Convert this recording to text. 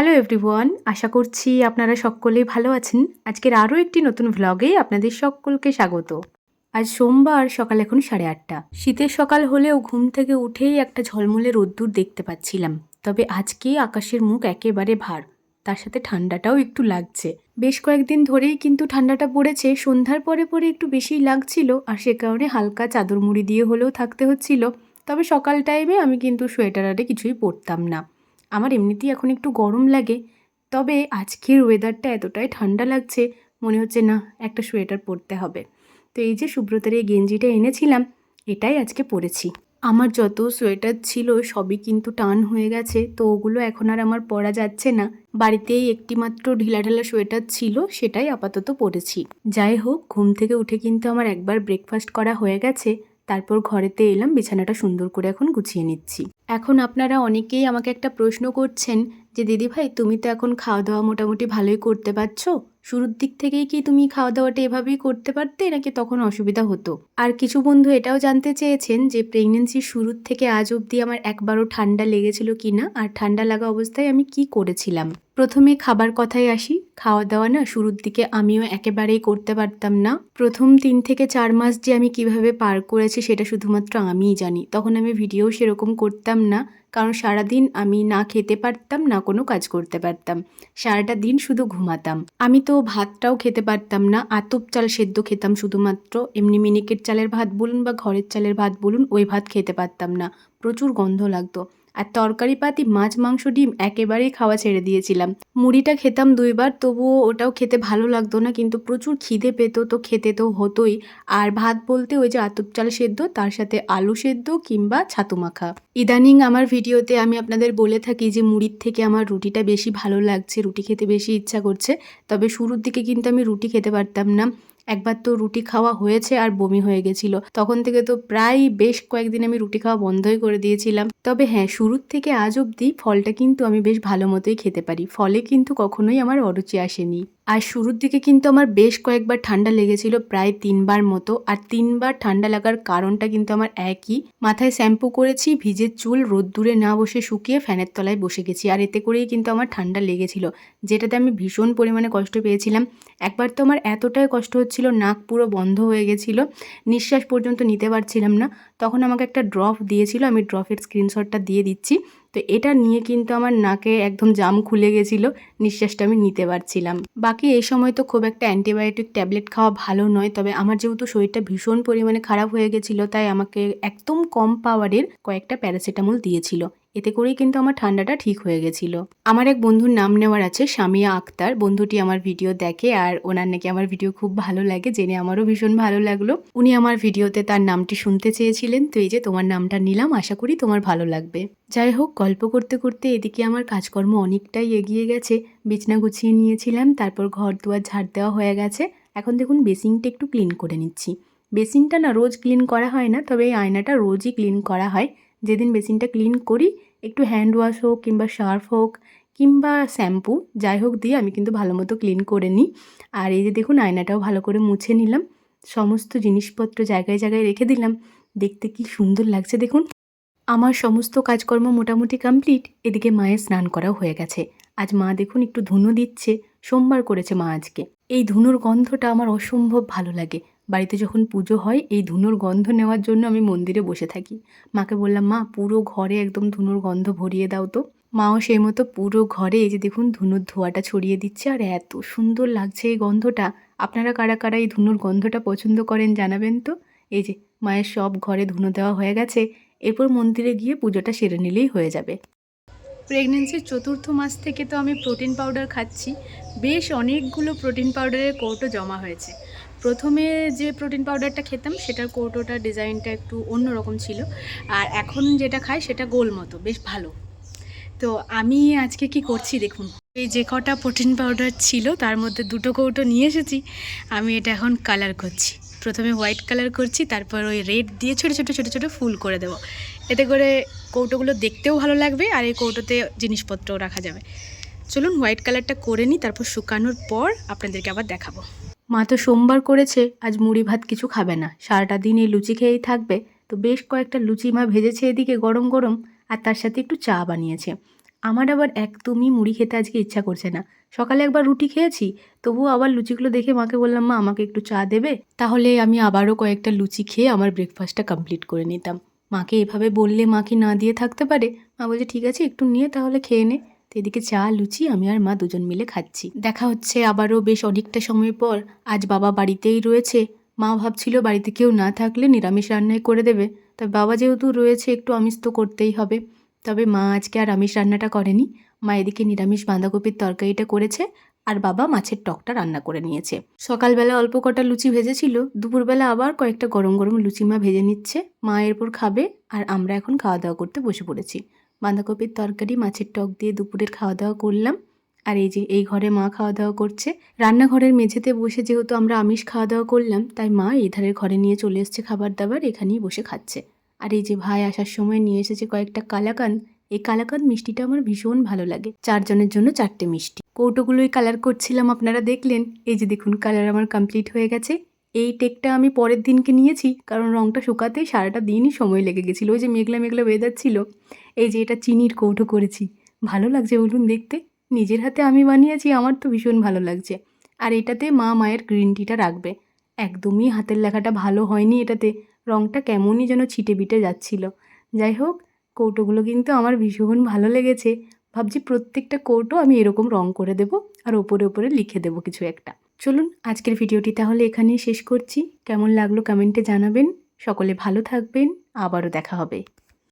Hello everyone আশা করছি আপনারা সকলেই ভালো আছেন। আজকের আরও একটি নতুন ভ্লগে আপনাদের সকলকে স্বাগত। আজ সোমবার, সকাল এখন সাড়ে আটটা। শীতের সকাল হলেও ঘুম থেকে উঠেই একটা ঝলমলে রোদ্দুর দেখতে পাচ্ছিলাম। তবে আজকে আকাশের মুখ একেবারে ভার। তার সাথে ঠান্ডাটাও একটু লাগছে। বেশ কয়েকদিন ধরেই কিন্তু ঠান্ডাটা পড়েছে। সন্ধ্যার পরে পরে একটু বেশিই লাগছিল। আর সে কারণে হালকা চাদর মুড়ি দিয়ে হলেও থাকতে হচ্ছিল। তবে সকাল টাইমে আমি কিন্তু সোয়েটার আরে কিছুই পরতাম না। আমার এমনিতেই এখন একটু গরম লাগে, তবে আজকের ওয়েদারটা এতটাই ঠান্ডা লাগছে, মনে হচ্ছে না একটা সোয়েটার পরতে হবে। তো এই যে সুব্রতের এই গেঞ্জিটা এনেছিলাম, এটাই আজকে পরেছি। আমার যত সোয়েটার ছিল সবই কিন্তু টান হয়ে গেছে, তো ওগুলো এখন আর আমার পরা যাচ্ছে না। বাড়িতেই একটি মাত্র ঢিলা ঢালা সোয়েটার ছিল, সেটাই আপাতত পরেছি। যাই হোক, ঘুম থেকে উঠে কিন্তু আমার একবার ব্রেকফাস্ট করা হয়ে গেছে তারপর ঘরেতে এলাম, বিছানাটা সুন্দর করে এখন গুছিয়ে নিচ্ছি। এখন আপনারা অনেকেই আমাকে একটা প্রশ্ন করছেন যে, দিদি ভাই, তুমি তো এখন খাওয়া দাওয়া মোটামুটি ভালোই করতে পারছ? শুরুর দিক থেকেই কি তুমি খাওয়া দাওয়াটা এভাবেই করতে পারতে, নাকি তখন অসুবিধা হতো? আর কিছু বন্ধু এটাও জানতে চেয়েছেন যে প্রেগনেন্সির শুরুর থেকে আজ অবধি আমার একবারও ঠান্ডা লেগেছিল কিনা, আর ঠান্ডা লাগা অবস্থায় আমি কি করেছিলাম? প্রথমে খাবার কথায় আসি। খাওয়া দাওয়া না, শুরুর দিকে আমিও একেবারেই করতে পারতাম না। প্রথম তিন থেকে চার মাস যে আমি কীভাবে পার করেছি সেটা শুধুমাত্র আমিই জানি। তখন আমি ভিডিও সেরকম করতাম না, কারণ সারাদিন আমি না খেতে পারতাম, না কোনো কাজ করতে পারতাম। সারাটা দিন শুধু ঘুমাতাম। আমি তো ভাতটাও খেতে পারতাম না, আতপ চাল সেদ্ধ খেতাম শুধুমাত্র। এমনি মিনিকেট চালের ভাত বলুন বা ঘরের চালের ভাত বলুন, ওই ভাত খেতে পারতাম না। প্রচুর গন্ধ লাগতো। আর তরকারি পাতি মাছ, মাংস, ডিম একেবারেই খাওয়া ছেড়ে দিয়েছিলাম। মুড়িটা খেতাম দুইবার, তবুও ওটাও খেতে ভালো লাগতো না, কিন্তু প্রচুর খিদে পেত, তো খেতে তো হতোই। আর ভাত বলতে ওই যে আতপ চাল সেদ্ধ, তার সাথে আলু সেদ্ধ কিংবা ছাতু মাখা। ইদানিং আমার ভিডিওতে আমি আপনাদের বলে থাকি যে, মুড়ির থেকে আমার রুটিটা বেশি ভালো লাগছে, রুটি খেতে বেশি ইচ্ছা করছে। তবে শুরুর দিকে কিন্তু আমি রুটি খেতে পারতাম না। একবার তো রুটি খাওয়া হয়েছে আর বমি হয়ে গেছিল। তখন থেকে তো প্রায় বেশ কয়েকদিন আমি রুটি খাওয়া বন্ধই করে দিয়েছিলাম। তবে হ্যাঁ শুরুর থেকে আজ অবধি ফলটা কিন্তু আমি বেশ ভালো মতোই খেতে পারি। ফলে কিন্তু কখনোই আমার অরুচি আসেনি। আর শুরুর দিকে কিন্তু আমার বেশ কয়েকবার ঠান্ডা লেগেছিল, প্রায় তিনবার মতো। আর তিনবার ঠান্ডা লাগার কারণটা কিন্তু আমার একই। মাথায় শ্যাম্পু করেছি ভিজের চুল রোদ্দুরে না বসে শুকিয়ে ফ্যানের তলায় বসে গেছি। আর এতে করেই কিন্তু আমার ঠান্ডা লেগেছিল, যেটাতে আমি ভীষণ পরিমাণে কষ্ট পেয়েছিলাম। একবার তো আমার এতটাই কষ্ট হচ্ছিল, নাক পুরো বন্ধ হয়ে গেছিল, নিঃশ্বাস পর্যন্ত নিতে পারছিলাম না। তখন আমাকে একটা ড্রপ দিয়েছিল, আমি ড্রপের স্ক্রিনশটটা দিয়ে দিচ্ছি। তো এটা নিয়ে কিন্তু আমার নাকে একদম জাম খুলে গেছিল, নিঃশ্বাসটা আমি নিতে পারছিলাম। বাকি এই সময় তো খুব একটা অ্যান্টিবায়োটিক ট্যাবলেট খাওয়া ভালো নয়, তবে আমার যেহেতু শরীরটা ভীষণ পরিমাণে খারাপ হয়ে গেছিল, তাই আমাকে একদম কম পাওয়ারের কয়েকটা প্যারাসিটামল দিয়েছিল। এতে করেই কিন্তু আমার ঠান্ডাটা ঠিক হয়ে গেছিল। আমার এক বন্ধুর নাম নেওয়ার আছে সামিয়া আক্তার। বন্ধুটি আমার ভিডিও দেখে আর ওনার নাকি আমার ভিডিও খুব ভালো লাগে, জেনে আমারও ভীষণ ভালো লাগল। উনি আমার ভিডিওতে তার নামটি শুনতে চেয়েছিলেন, তো এই যে তোমার নামটা নিলাম, আশা করি তোমার ভালো লাগবে। যাই হোক, গল্প করতে করতে এদিকে আমার কাজকর্ম অনেকটাই এগিয়ে গেছে। বিছনা গুছিয়ে নিয়েছিলাম, তারপর ঘর দুয়ার ঝাড় দেওয়া হয়ে গেছে। এখন দেখুন বেসিংটা একটু ক্লিন করে নিচ্ছি। বেসিনটা না রোজ ক্লিন করা হয় না, তবে এই আয়নাটা রোজই ক্লিন করা হয়। যেদিন বেসিনটা ক্লিন করি, একটু হ্যান্ড ওয়াশ হোক কিংবা সার্ফ হোক কিংবা শ্যাম্পু, যাই হোক দিয়ে আমি কিন্তু ভালো মতো ক্লিন করে নিই। আর এই যে দেখুন, আয়নাটাও ভালো করে মুছে নিলাম। সমস্ত জিনিসপত্র জায়গায় জায়গায় রেখে দিলাম। দেখতে কি সুন্দর লাগছে দেখুন। আমার সমস্ত কাজকর্ম মোটামুটি কমপ্লিট। এদিকে মায়ের স্নান করাও হয়ে গেছে। আজ মা দেখুন একটু ধুনো দিচ্ছে। সোমবার করেছে মা আজকে। এই ধুনোর গন্ধটা আমার অসম্ভব ভালো লাগে। বাড়িতে যখন পুজো হয়, এই ধুনোর গন্ধ নেওয়ার জন্য আমি মন্দিরে বসে থাকি। মাকে বললাম, মা, পুরো ঘরে একদম ধুনোর গন্ধ ভরিয়ে দাও তো। মাও সেই মতো পুরো ঘরে এই যে দেখুন, ধুনোর ধোয়াটা ছড়িয়ে দিচ্ছে। আর এত সুন্দর লাগছে এই গন্ধটা। আপনারা কারা কারা এই ধুনোর গন্ধটা পছন্দ করেন জানাবেন তো? এই যে, মায়ের সব ঘরে ধুনো দেওয়া হয়ে গেছে। এরপর মন্দিরে গিয়ে পুজোটা সেরে নিলেই হয়ে যাবে। প্রেগনেন্সির চতুর্থ মাস থেকে তো আমি প্রোটিন পাউডার খাচ্ছি। বেশ অনেকগুলো প্রোটিন পাউডারের কৌটো জমা হয়েছে। প্রথমে যে প্রোটিন পাউডারটা খেতাম, সেটার কৌটোটার ডিজাইনটা একটু অন্যরকম ছিল। আর এখন যেটা খাই, সেটা গোল মতো, বেশ ভালো। তো আমি আজকে কি করছি দেখুন, এই যে কটা প্রোটিন পাউডার ছিল, তার মধ্যে দুটো কৌটো নিয়ে এসেছি। আমি এটা এখন কালার করছি। প্রথমে হোয়াইট কালার করছি, তারপর ওই রেড দিয়ে ছোটো ছোটো ছোটো ছোটো ফুল করে দেবো। এতে করে কৌটোগুলো দেখতেও ভালো লাগবে, আর এই কৌটোতে জিনিসপত্রও রাখা যাবে। চলুন হোয়াইট কালারটা করে নিই, তারপর শুকানোর পর আপনাদেরকে আবার দেখাবো। মা তো সোমবার করেছে, আজ মুড়ি ভাত কিছু খাবে না। সারাটা দিন এই লুচি খেয়েই থাকবে। তো বেশ কয়েকটা লুচি মা ভেজেছে এদিকে গরম গরম, আর তার সাথে একটু চা বানিয়েছে। আমার আবার একদমই মুড়ি খেতে আজকে ইচ্ছা করছে না। সকালে একবার রুটি খেয়েছি, তবুও আবার লুচিগুলো দেখে মাকে বললাম, মা, আমাকে একটু চা দেবে? তাহলে আমি আবারও কয়েকটা লুচি খেয়ে আমার ব্রেকফাস্টটা কমপ্লিট করে নিতাম। মাকে এভাবে বললে মা কি না দিয়ে থাকতে পারে? মা বলছে, ঠিক আছে, একটু নিয়ে তাহলে খেয়ে নে। তো এদিকে চা, লুচি, আমি আর মা দুজন মিলে খাচ্ছি। দেখা হচ্ছে আবারও বেশ অনেকটা সময় পর। আজ বাবা বাড়িতেই রয়েছে। মা ভাবছিল বাড়িতে কেউ না থাকলে নিরামিষ রান্নাই করে দেবে। তবে বাবা যেহেতু রয়েছে, একটু আমিষ তো করতেই হবে। তবে মা আজকে আর আমিষ রান্নাটা করেনি। মা এদিকে নিরামিষ বাঁধাকপির তরকারিটা করেছে আর বাবা মাছের টকটা রান্না করে নিয়েছে। সকালবেলা অল্প কটা লুচি ভেজেছিল। দুপুরবেলা আবার কয়েকটা গরম গরম লুচি মা ভেজে নিচ্ছে। মা এরপর খাবে আর আমরা এখন খাওয়া দাওয়া করতে বসে পড়েছি। বাঁধাকপির তরকারি, মাছের টক দিয়ে দুপুরের খাওয়া দাওয়া করলাম। আর এই যে, এই ঘরে মা খাওয়া দাওয়া করছে। রান্নাঘরের মেঝেতে বসে যেহেতু আমরা আমিষ খাওয়া দাওয়া করলাম, তাই মা এই ধারের ঘরে নিয়ে চলে এসছে খাবার দাবার এখানেই বসে খাচ্ছে। আর এই যে, ভাই আসার সময় নিয়ে এসেছে কয়েকটা কালাকান এই কালাকান মিষ্টিটা আমার ভীষণ ভালো লাগে। চারজনের জন্য চারটে মিষ্টি। কৌটোগুলোই কালার করছিলাম, আপনারা দেখলেন। এই যে, দেখুন কালার আমার কমপ্লিট হয়ে গেছে। এই টেকটা আমি পরের দিনকে নিয়েছি, কারণ রংটা শুকাতে সারাটা দিনই সময় লেগে গেছিল। ওই যে মেঘলা মেঘলা ওয়েদার ছিল, এই যে এটা চিনির কৌটো করেছি। ভালো লাগছে বলুন দেখতে। নিজের হাতে আমি বানিয়েছি, আমার তো ভীষণ ভালো লাগছে। আর এটাতে মা মায়ের গ্রিন টিটা রাখবে। একদমই হাতের লেখাটা ভালো হয়নি এটাতে। রংটা কেমনই যেন ছিটে বিটে যাচ্ছিল। যাই হোক, কৌটোগুলো কিন্তু আমার ভীষণ ভালো লেগেছে। ভাবছি প্রত্যেকটা কৌটো আমি এরকম রং করে দেব আর ওপরে ওপরে লিখে দেব কিছু একটা। চলুন আজকের ভিডিওটি তাহলে এখানেই শেষ করছি। কেমন লাগল কমেন্টে জানাবেন। সকলে ভালো থাকবেন। আবারও দেখা হবে।